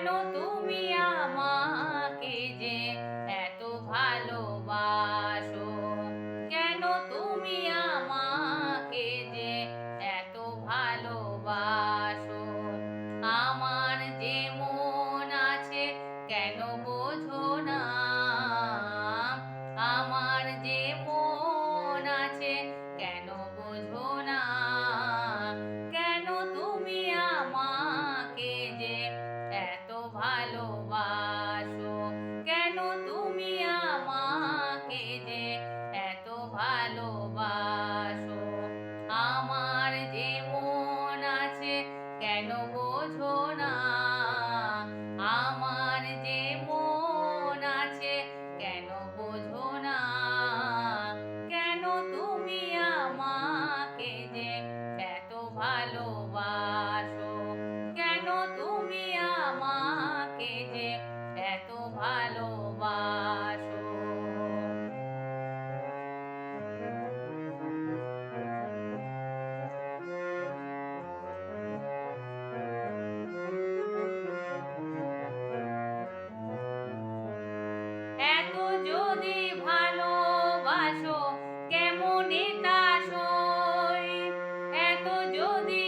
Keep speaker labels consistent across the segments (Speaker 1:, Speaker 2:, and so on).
Speaker 1: কেন তুমি আমাকে যে এত ভালোবাসো ভালোবাসো। কেন তুমি আমাকে যে এত ভালোবাসো? এত যদি ভালোবাসো কেমনে তা এত যদি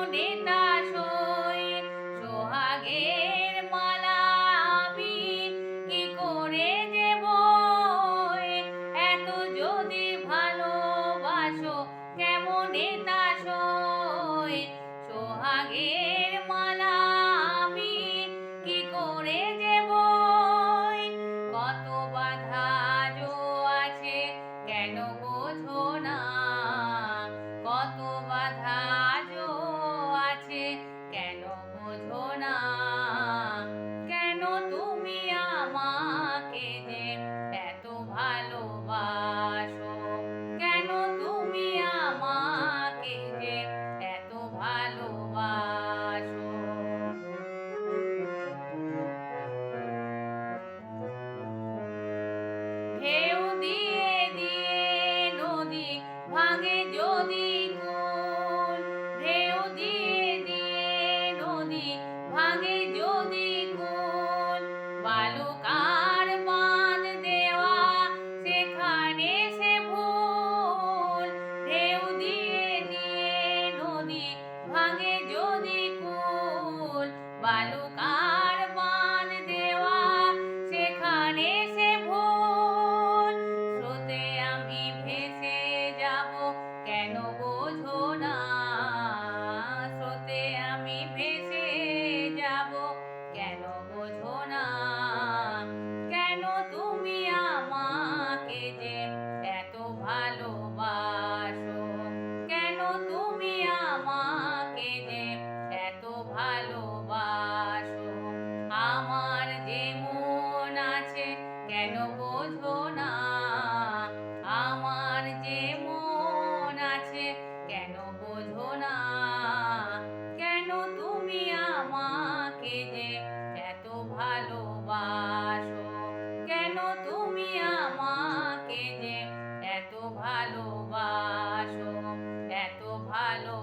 Speaker 1: কেমনে তা সই। সোহাগের মালা আমি কি করে যদি ভালোবাসো, কেমনে সোহাগের মালা আমি কি করে জো আছে, কেন না? কত বাধা বুঝব না। আমার যে মন আছে, কেন বোঝো না? কেন তুমি আমাকে যে এত ভালোবাসো? কেন তুমি আমাকে যে এত ভালোবাসো? এত ভালো